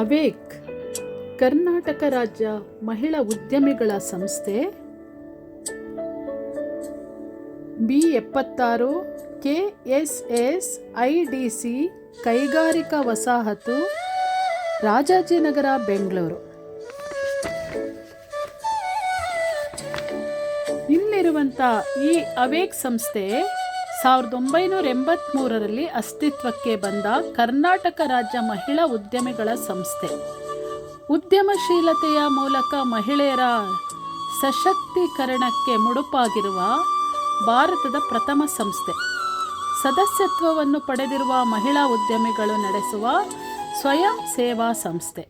Awake Karnataka ರಾಜ್ಯ ಮಹಿಳಾ ಉದ್ಯಮಿಗಳ ಸಂಸ್ಥೆ. ಬಿ ಎಪ್ಪತ್ತಾರು K S S I D C ಕೈಗಾರಿಕಾ ವಸಾಹತು, ರಾಜಾಜಿನಗರ, ಬೆಂಗಳೂರು. ಇಲ್ಲಿರುವಂಥ ಈ ಅವೇಕ್ ಸಂಸ್ಥೆ ಸಾವಿರದ ಒಂಬೈನೂರ ಎಂಬತ್ತ್ಮೂರರಲ್ಲಿ ಅಸ್ತಿತ್ವಕ್ಕೆ ಬಂದ ಕರ್ನಾಟಕ ರಾಜ್ಯ ಮಹಿಳಾ ಉದ್ಯಮಿಗಳ ಸಂಸ್ಥೆ. ಉದ್ಯಮಶೀಲತೆಯ ಮೂಲಕ ಮಹಿಳೆಯರ ಸಶಕ್ತೀಕರಣಕ್ಕೆ ಮುಡುಪಾಗಿರುವ ಭಾರತದ ಪ್ರಥಮ ಸಂಸ್ಥೆ. ಸದಸ್ಯತ್ವವನ್ನು ಪಡೆದಿರುವ ಮಹಿಳಾ ಉದ್ಯಮಿಗಳು ನಡೆಸುವ ಸ್ವಯಂ ಸೇವಾ ಸಂಸ್ಥೆ.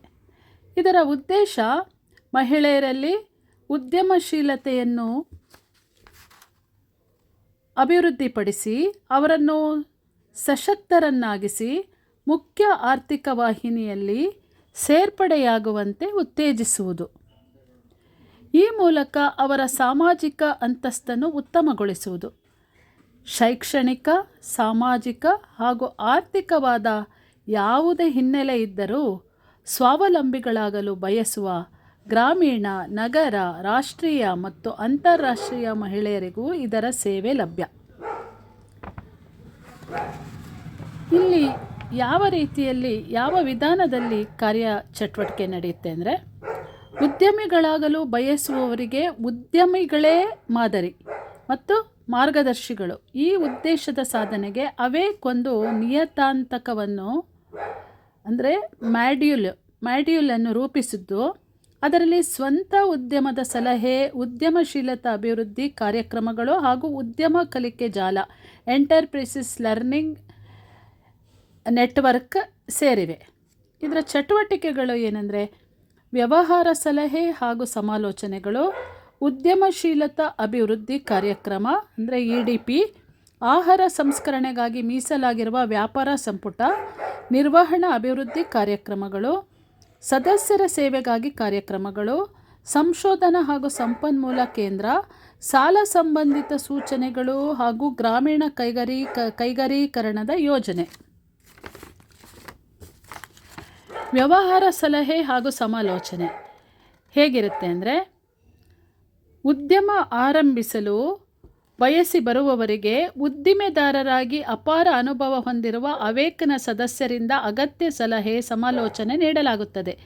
ಇದರ ಉದ್ದೇಶ ಮಹಿಳೆಯರಲ್ಲಿ ಉದ್ಯಮಶೀಲತೆಯನ್ನು ಅಭಿವೃದ್ಧಿಪಡಿಸಿ ಅವರನ್ನು ಸಶಕ್ತರನ್ನಾಗಿಸಿ ಮುಖ್ಯ ಆರ್ಥಿಕ ವಾಹಿನಿಯಲ್ಲಿ ಸೇರ್ಪಡೆಯಾಗುವಂತೆ ಉತ್ತೇಜಿಸುವುದು. ಈ ಮೂಲಕ ಅವರ ಸಾಮಾಜಿಕ ಅಂತಸ್ತನ್ನು ಉತ್ತಮಗೊಳಿಸುವುದು. ಶೈಕ್ಷಣಿಕ, ಸಾಮಾಜಿಕ ಹಾಗೂ ಆರ್ಥಿಕವಾದ ಯಾವುದೇ ಹಿನ್ನೆಲೆ ಇದ್ದರೂ ಸ್ವಾವಲಂಬಿಗಳಾಗಲು ಬಯಸುವ ಗ್ರಾಮೀಣ, ನಗರ, ರಾಷ್ಟ್ರೀಯ ಮತ್ತು ಅಂತಾರಾಷ್ಟ್ರೀಯ ಮಹಿಳೆಯರಿಗೂ ಇದರ ಸೇವೆ ಲಭ್ಯ. ಇಲ್ಲಿ ಯಾವ ರೀತಿಯಲ್ಲಿ, ಯಾವ ವಿಧಾನದಲ್ಲಿ ಕಾರ್ಯ ಚಟುವಟಿಕೆ ನಡೆಯುತ್ತೆ ಅಂದರೆ, ಉದ್ಯಮಿಗಳಾಗಲು ಬಯಸುವವರಿಗೆ ಉದ್ಯಮಿಗಳೇ ಮಾದರಿ ಮತ್ತು ಮಾರ್ಗದರ್ಶಿಗಳು. ಈ ಉದ್ದೇಶದ ಸಾಧನೆಗೆ ಅವೇಕೊಂದು ನಿಯತಾಂತಕವನ್ನು ಅಂದರೆ ಮ್ಯಾಡ್ಯೂಲ್ ಮ್ಯಾಡ್ಯೂಲನ್ನು ರೂಪಿಸಿದ್ದು ಅದರಲ್ಲಿ ಸ್ವಂತ ಉದ್ಯಮದ ಸಲಹೆ, ಉದ್ಯಮಶೀಲತಾ ಅಭಿವೃದ್ಧಿ ಕಾರ್ಯಕ್ರಮಗಳು ಹಾಗೂ ಉದ್ಯಮ ಕಲಿಕೆ ಜಾಲ, ಎಂಟರ್ಪ್ರೈಸಸ್ ಲರ್ನಿಂಗ್ ನೆಟ್ವರ್ಕ್ ಸೇರಿವೆ. ಇದರ ಚಟುವಟಿಕೆಗಳು ಏನಂದರೆ, ವ್ಯವಹಾರ ಸಲಹೆ ಹಾಗೂ ಸಮಾಲೋಚನೆಗಳು, ಉದ್ಯಮಶೀಲತಾ ಅಭಿವೃದ್ಧಿ ಕಾರ್ಯಕ್ರಮ, ಅಂದರೆ ಇ ಡಿ ಪಿ, ಆಹಾರ ಸಂಸ್ಕರಣೆಗಾಗಿ ಮೀಸಲಾಗಿರುವ ವ್ಯಾಪಾರ ಸಂಪುಟ, ನಿರ್ವಹಣಾ ಅಭಿವೃದ್ಧಿ ಕಾರ್ಯಕ್ರಮಗಳು ಸದಸ್ಯರ ಸೇವೆಗಾಗಿ ಕಾರ್ಯಕ್ರಮಗಳು, ಸಂಶೋಧನಾ ಹಾಗೂ ಸಂಪನ್ಮೂಲ ಕೇಂದ್ರ, ಸಾಲ ಸಂಬಂಧಿತ ಸೂಚನೆಗಳು ಹಾಗೂ ಗ್ರಾಮೀಣ ಕೈಗಾರಿ ಕೈಗಾರೀಕರಣದ ಯೋಜನೆ. ವ್ಯವಹಾರ ಸಲಹೆ ಹಾಗೂ ಸಮಾಲೋಚನೆ. ಹೇಗಿರುತ್ತೆ ಅಂದರೆ, ಉದ್ಯಮ ಆರಂಭಿಸಲು ಬಯಸಿ ಬರುವವರಿಗೆ ಉದ್ದಿಮೆದಾರರಾಗಿ ಅಪಾರ ಅನುಭವ ಹೊಂದಿರುವ ಅವೇಕನ ಸದಸ್ಯರಿಂದ ಅಗತ್ಯ ಸಲಹೆ ಸಮಾಲೋಚನೆ ನೀಡಲಾಗುತ್ತದೆ.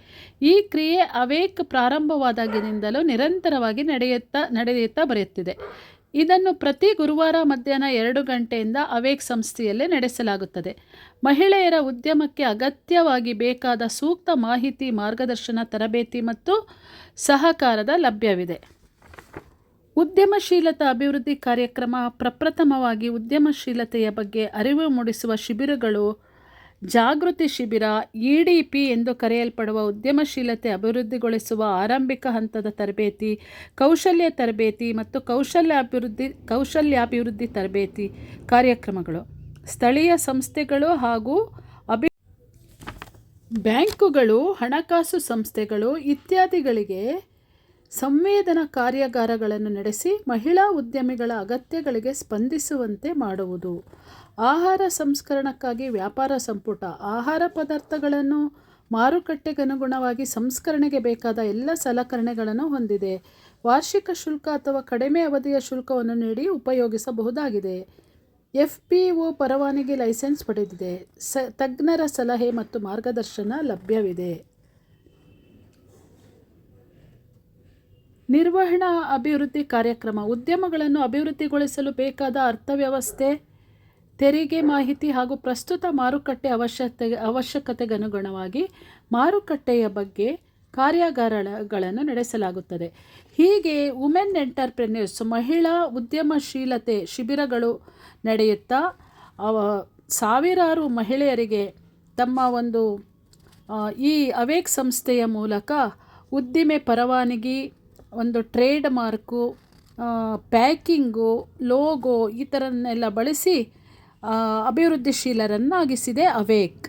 ಈ ಕ್ರಿಯೆ ಅವೇಕ್ ಪ್ರಾರಂಭವಾದಾಗಿನಿಂದಲೂ ನಿರಂತರವಾಗಿ ನಡೆಯುತ್ತಾ ನಡೆಯುತ್ತಾ ಬರೆಯುತ್ತಿದೆ ಇದನ್ನು ಪ್ರತಿ ಗುರುವಾರ ಮಧ್ಯಾಹ್ನ ಎರಡು ಗಂಟೆಯಿಂದ ಅವೇಕ್ ಸಂಸ್ಥೆಯಲ್ಲೇ ನಡೆಸಲಾಗುತ್ತದೆ. ಮಹಿಳೆಯರ ಉದ್ಯಮಕ್ಕೆ ಅಗತ್ಯವಾಗಿ ಬೇಕಾದ ಸೂಕ್ತ ಮಾಹಿತಿ, ಮಾರ್ಗದರ್ಶನ, ತರಬೇತಿ ಮತ್ತು ಸಹಕಾರದ ಲಭ್ಯವಿದೆ. ಉದ್ಯಮಶೀಲತಾ ಅಭಿವೃದ್ಧಿ ಕಾರ್ಯಕ್ರಮ ಪ್ರಪ್ರಥಮವಾಗಿ ಉದ್ಯಮಶೀಲತೆಯ ಬಗ್ಗೆ ಅರಿವು ಮೂಡಿಸುವ ಶಿಬಿರಗಳು ಜಾಗೃತಿ ಶಿಬಿರ ಇ ಡಿ ಪಿ ಎಂದು ಕರೆಯಲ್ಪಡುವ ಉದ್ಯಮಶೀಲತೆ ಅಭಿವೃದ್ಧಿಗೊಳಿಸುವ ಆರಂಭಿಕ ಹಂತದ ತರಬೇತಿ, ಕೌಶಲ್ಯ ತರಬೇತಿ ಮತ್ತು ಕೌಶಲ್ಯಾಭಿವೃದ್ಧಿ ಕೌಶಲ್ಯಾಭಿವೃದ್ಧಿ ತರಬೇತಿ ಕಾರ್ಯಕ್ರಮಗಳು. ಸ್ಥಳೀಯ ಸಂಸ್ಥೆಗಳು ಹಾಗೂ ಅಭಿ ಬ್ಯಾಂಕುಗಳು, ಹಣಕಾಸು ಸಂಸ್ಥೆಗಳು ಇತ್ಯಾದಿಗಳಿಗೆ ಸಂವೇದನಾ ಕಾರ್ಯಾಗಾರಗಳನ್ನು ನಡೆಸಿ ಮಹಿಳಾ ಉದ್ಯಮಿಗಳ ಅಗತ್ಯಗಳಿಗೆ ಸ್ಪಂದಿಸುವಂತೆ ಮಾಡುವುದು. ಆಹಾರ ಸಂಸ್ಕರಣಕ್ಕಾಗಿ ವ್ಯಾಪಾರ ಸಂಪುಟ, ಆಹಾರ ಪದಾರ್ಥಗಳನ್ನು ಮಾರುಕಟ್ಟೆಗನುಗುಣವಾಗಿ ಸಂಸ್ಕರಣೆಗೆ ಬೇಕಾದ ಎಲ್ಲ ಸಲಕರಣೆಗಳನ್ನು ಹೊಂದಿದೆ. ವಾರ್ಷಿಕ ಶುಲ್ಕ ಅಥವಾ ಕಡಿಮೆ ಅವಧಿಯ ಶುಲ್ಕವನ್ನು ನೀಡಿ ಉಪಯೋಗಿಸಬಹುದಾಗಿದೆ. ಎಫ್ ಪಿ ಒ ಪರವಾನಗಿ ಲೈಸೆನ್ಸ್ ಪಡೆದಿದೆ. ಸ, ತಜ್ಞರ ಸಲಹೆ ಮತ್ತು ಮಾರ್ಗದರ್ಶನ ಲಭ್ಯವಿದೆ. ನಿರ್ವಹಣಾ ಅಭಿವೃದ್ಧಿ ಕಾರ್ಯಕ್ರಮ, ಉದ್ಯಮಗಳನ್ನು ಅಭಿವೃದ್ಧಿಗೊಳಿಸಲು ಬೇಕಾದ ಅರ್ಥವ್ಯವಸ್ಥೆ, ತೆರಿಗೆ ಮಾಹಿತಿ ಹಾಗೂ ಪ್ರಸ್ತುತ ಮಾರುಕಟ್ಟೆ ಅವಶ್ಯಕತೆ ಅನುಗುಣವಾಗಿ ಮಾರುಕಟ್ಟೆಯ ಬಗ್ಗೆ ಕಾರ್ಯಾಗಾರಗಳನ್ನು ನಡೆಸಲಾಗುತ್ತದೆ. ಹೀಗೆ ವುಮೆನ್ ಎಂಟರ್ಪ್ರೆನ್ಯೂರ್ಸ್, ಮಹಿಳಾ ಉದ್ಯಮಶೀಲತೆ ಶಿಬಿರಗಳು ನಡೆಯುತ್ತಾ ಸಾವಿರಾರು ಮಹಿಳೆಯರಿಗೆ ತಮ್ಮ ಒಂದು ಈ ಅವೇಕ್ ಸಂಸ್ಥೆಯ ಮೂಲಕ ಉದ್ದಿಮೆ, ಪರವಾನಗಿ ಒಂದು ಟ್ರೇಡ್ ಮಾರ್ಕು ಪ್ಯಾಕಿಂಗು ಲೋಗೋ ಈ ಥರನ್ನೆಲ್ಲ ಬಳಸಿ ಅಭಿವೃದ್ಧಿಶೀಲರನ್ನಾಗಿಸಿದೆ ಅವೇಕ್.